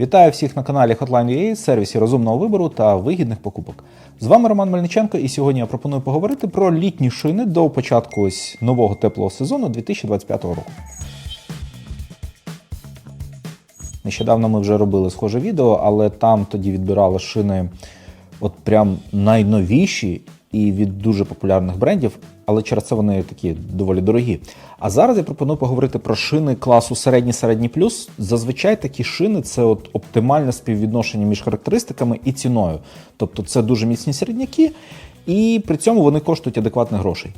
Вітаю всіх на каналі Hotline.ua, сервісі розумного вибору та вигідних покупок. З вами Роман Мельниченко, і сьогодні я пропоную поговорити про літні шини до початку ось нового теплого сезону 2025 року. Нещодавно ми вже робили схоже відео, але там тоді відбирали шини от прям найновіші і від дуже популярних брендів, але через це вони такі доволі дорогі. А зараз я пропоную поговорити про шини класу середній середній плюс. Зазвичай такі шини це от оптимальне співвідношення між характеристиками і ціною. Тобто це дуже міцні середняки, і при цьому вони коштують адекватних грошей.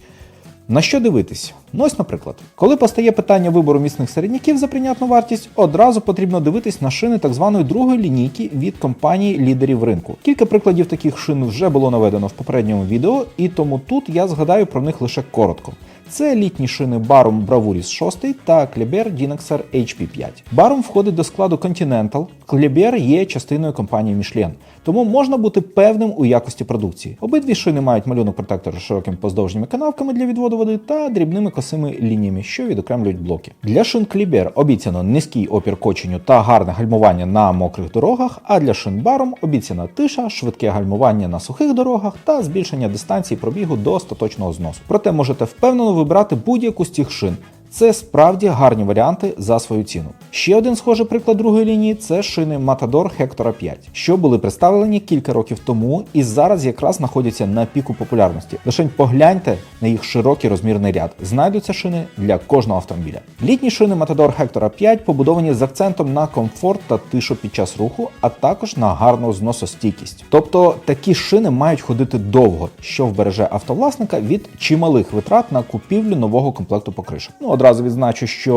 На що дивитись? Ну ось, наприклад, коли постає питання вибору міцних середняків за прийнятну вартість, одразу потрібно дивитись на шини так званої другої лінійки від компаній лідерів ринку. Кілька прикладів таких шин вже було наведено в попередньому відео, і тому тут я згадаю про них лише коротко. Це літні шини Barum Bravouris 6 та Kleber Dinaxar HP5. Barum входить до складу Continental, Kleber є частиною компанії Michelin, тому можна бути певним у якості продукції. Обидві шини мають малюнок протектора з широкими поздовжніми канавками для відводу води та дрібними косими лініями, що відокремлюють блоки. Для шин Kleber обіцяно низький опір коченню та гарне гальмування на мокрих дорогах, а для шин Barum обіцяна тиша, швидке гальмування на сухих дорогах та збільшення дистанції пробігу до остаточного зносу. Проте можете впевнено вибрати будь-яку з цих шин. Це справді гарні варіанти за свою ціну. Ще один схожий приклад другої лінії це шини Matador Hector 5, що були представлені кілька років тому і зараз якраз знаходяться на піку популярності. Лишень погляньте на їх широкий розмірний ряд. Знайдуться шини для кожного автомобіля. Літні шини Matador Hector 5 побудовані з акцентом на комфорт та тишу під час руху, а також на гарну зносостійкість. Тобто такі шини мають ходити довго, що вбереже автовласника від чималих витрат на купівлю нового комплекту покришок. Ну одразу відзначу, що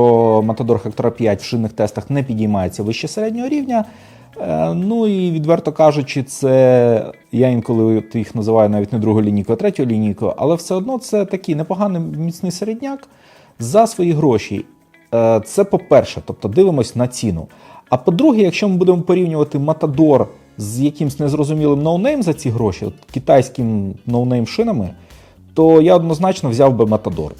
Matador Hector 5 в шинних тестах не підіймається вище середнього рівня. Е, Ну і відверто кажучи, це я інколи їх називаю навіть не другою лінійкою, а третьою лінійкою, але все одно це такий непоганий міцний середняк за свої гроші. Е, Це по-перше, тобто дивимось на ціну. А по-друге, якщо ми будемо порівнювати Матадор з якимсь незрозумілим ноунейм за ці гроші, от китайським ноунейм шинами, то я однозначно взяв би Матадор.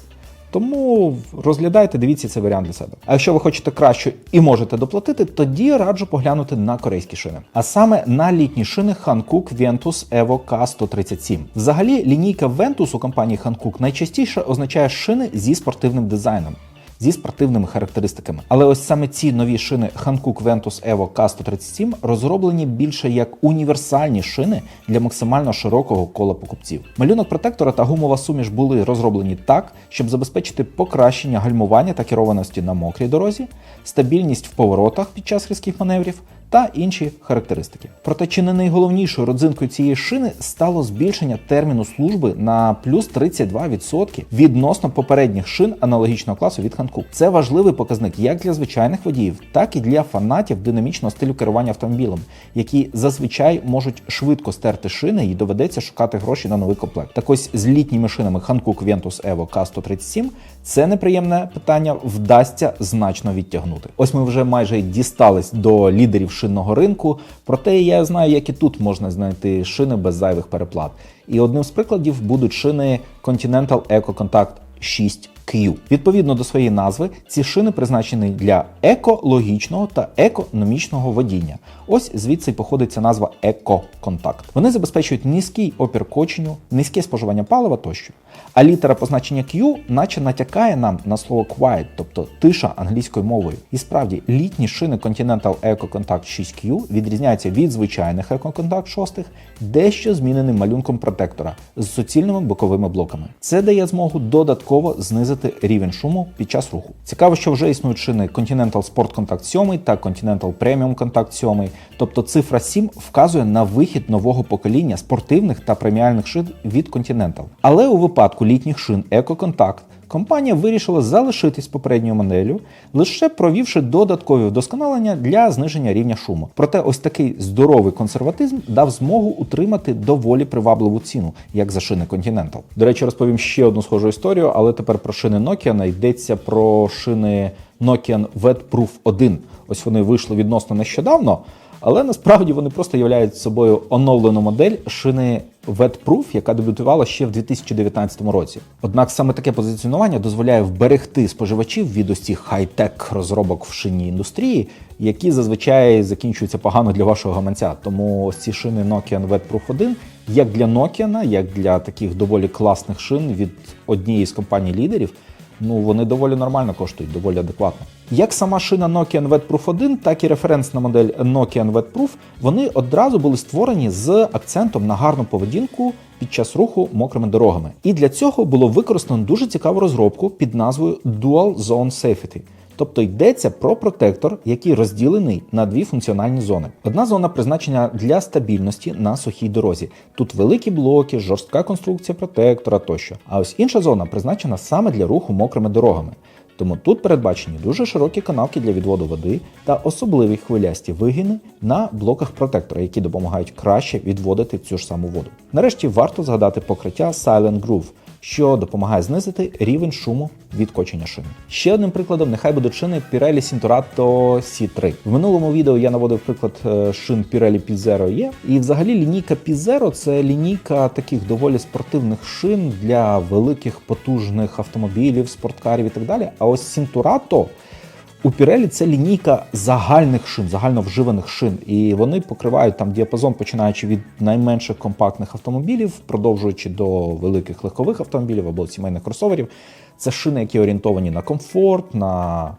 Тому розглядайте, дивіться цей варіант для себе. А якщо ви хочете краще і можете доплатити, тоді раджу поглянути на корейські шини. А саме на літні шини Hankook Ventus Evo K137. Взагалі, лінійка Ventus у компанії Hankook найчастіше означає шини зі спортивним дизайном. Зі спортивними характеристиками. Але ось саме ці нові шини Hankook Ventus Evo K137 розроблені більше як універсальні шини для максимально широкого кола покупців. Малюнок протектора та гумова суміш були розроблені так, щоб забезпечити покращення гальмування та керованості на мокрій дорозі, стабільність в поворотах під час різких маневрів. Та інші характеристики. Проте чи не найголовнішою родзинкою цієї шини стало збільшення терміну служби на плюс 32% відносно попередніх шин аналогічного класу від Hankook. Це важливий показник як для звичайних водіїв, так і для фанатів динамічного стилю керування автомобілем, які зазвичай можуть швидко стерти шини і доведеться шукати гроші на новий комплект. Так ось з літніми шинами Hankook Ventus Evo K137 це неприємне питання вдасться значно відтягнути. Ось ми вже майже дістались до лідерів шинного ринку, проте я знаю, як і тут можна знайти шини без зайвих переплат. І одним з прикладів будуть шини Continental Eco Contact 6Q. Відповідно до своєї назви, ці шини призначені для екологічного та економічного водіння. Ось звідси походить ця назва Еко-Контакт. Вони забезпечують низький опір коченю, низьке споживання палива тощо. А літера позначення Q наче натякає нам на слово quiet, тобто тиша англійською мовою. І справді, літні шини Continental Eco Contact 6Q відрізняються від звичайних Eco Contact 6 дещо зміненим малюнком протектора з суцільними боковими блоками. Це дає змогу додатково знизити рівень шуму під час руху. Цікаво, що вже існують шини Continental Sport Contact 7 та Continental Premium Contact 7, тобто цифра 7 вказує на вихід нового покоління спортивних та преміальних шин від Continental. Але у випадку літніх шин Eco Contact компанія вирішила залишитись попередньою моделлю, лише провівши додаткові вдосконалення для зниження рівня шуму. Проте ось такий здоровий консерватизм дав змогу утримати доволі привабливу ціну, як за шини Continental. До речі, розповім ще одну схожу історію, але тепер про шини Nokian йдеться про шини Nokian Wetproof 1. Ось вони вийшли відносно нещодавно. Але насправді вони просто являють собою оновлену модель шини Wetproof, яка дебютувала ще в 2019 році. Однак саме таке позиціонування дозволяє вберегти споживачів від ось хай-тек розробок в шинній індустрії, які зазвичай закінчуються погано для вашого гаманця. Тому ось ці шини Nokian Wetproof 1, як для Nokian, як для таких доволі класних шин від однієї з компаній лідерів, ну вони доволі нормально коштують, доволі адекватно. Як сама шина Nokian Wetproof 1, так і референсна модель Nokian Proof, вони одразу були створені з акцентом на гарну поведінку під час руху мокрими дорогами. І для цього було використано дуже цікаву розробку під назвою Dual Zone Safety. Тобто йдеться про протектор, який розділений на дві функціональні зони. Одна зона призначена для стабільності на сухій дорозі. Тут великі блоки, жорстка конструкція протектора тощо. А ось інша зона призначена саме для руху мокрими дорогами. Тому тут передбачені дуже широкі канавки для відводу води та особливі хвилясті вигини на блоках протектора, які допомагають краще відводити цю ж саму воду. Нарешті варто згадати покриття Silent Groove, що допомагає знизити рівень шуму від кочення шини. Ще одним прикладом нехай будуть шини Pirelli Cinturato C3. В минулому відео я наводив приклад е, шин Pirelli P0 E. І взагалі лінійка P0 це лінійка таких доволі спортивних шин для великих потужних автомобілів, спорткарів і так далі. А ось Cinturato у Pirelli це лінійка загальних шин, загально вживаних шин, і вони покривають там діапазон, починаючи від найменших компактних автомобілів, продовжуючи до великих легкових автомобілів або сімейних кросоверів. Це шини, які орієнтовані на комфорт, на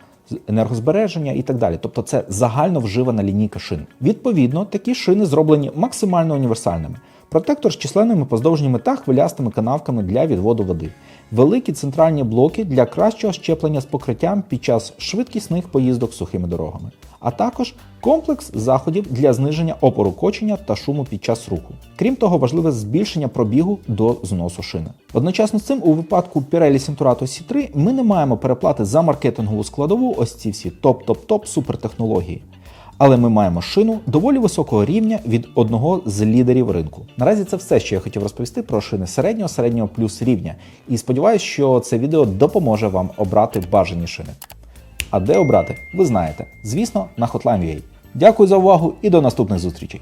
енергозбереження і так далі. Тобто це загально вживана лінійка шин. Відповідно, такі шини зроблені максимально універсальними. Протектор з численними поздовжніми та хвилястими канавками для відводу води. Великі центральні блоки для кращого щеплення з покриттям під час швидкісних поїздок сухими дорогами, а також комплекс заходів для зниження опору кочення та шуму під час руху. Крім того, важливе збільшення пробігу до зносу шини. Одночасно з цим, у випадку Pirelli Cinturato C3 ми не маємо переплати за маркетингову складову ось ці всі топ-топ-топ супертехнології. Але ми маємо шину доволі високого рівня від одного з лідерів ринку. Наразі це все, що я хотів розповісти про шини середнього, середнього плюс рівня. І сподіваюся, що це відео допоможе вам обрати бажані шини. А де обрати, ви знаєте. Звісно, на Hotline.ua. Дякую за увагу і до наступних зустрічей.